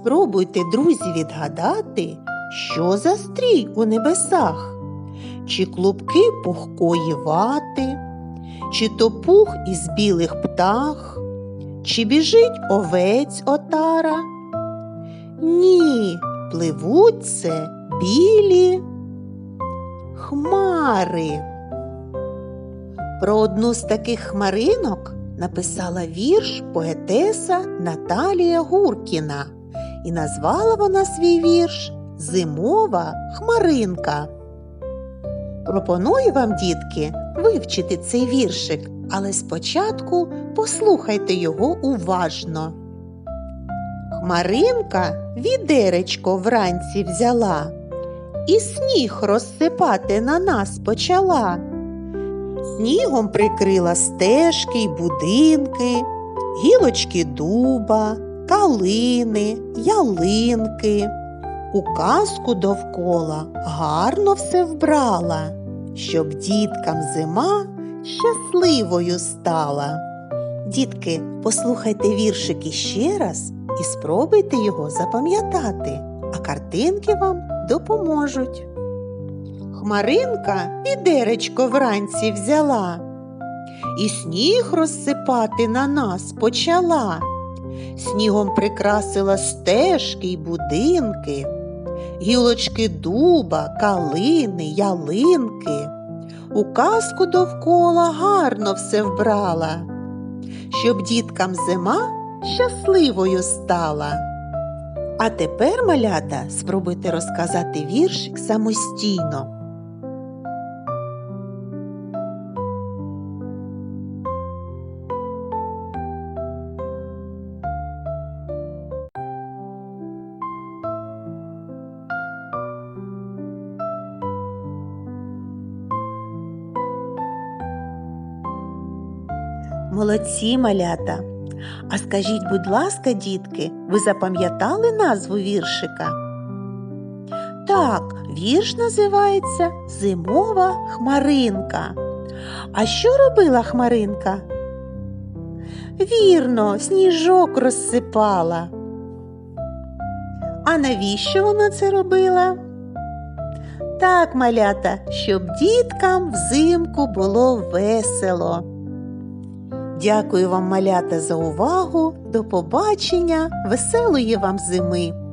Спробуйте, друзі, відгадати, що за стрій у небесах, чи клубки пухкої вати, чи то пух із білих птах, чи біжить овець отара. Ні, пливуть це білі хмари. Про одну з таких хмаринок написала вірш поетеса Наталія Гуркіна, і назвала вона свій вірш Зимова хмаринка. Пропоную вам, дітки, вивчити цей віршик, але спочатку послухайте його уважно. Хмаринка відеречко вранці взяла і сніг розсипати на нас почала. Снігом прикрила стежки й будинки, гілочки дуба, калини, ялинки. У казку довкола гарно все вбрала, щоб діткам зима щасливою стала. Дітки, послухайте віршик іще раз і спробуйте його запам'ятати, а картинки вам допоможуть. Хмаринка відеречко вранці взяла, і сніг розсипати на нас почала. Снігом прикрасила стежки й будинки, гілочки дуба, калини, ялинки. У казку довкола гарно все вбрала, щоб діткам зима щасливою стала. А тепер, малята, спробуйте розказати віршик самостійно. Молодці малята. А скажіть, будь ласка, дітки, ви запам'ятали назву віршика? Так, вірш називається Зимова хмаринка. А що робила хмаринка? Вірно, сніжок розсипала. А навіщо вона це робила? Так, малята, щоб діткам взимку було весело. Дякую вам, малята, за увагу. До побачення, веселої вам зими!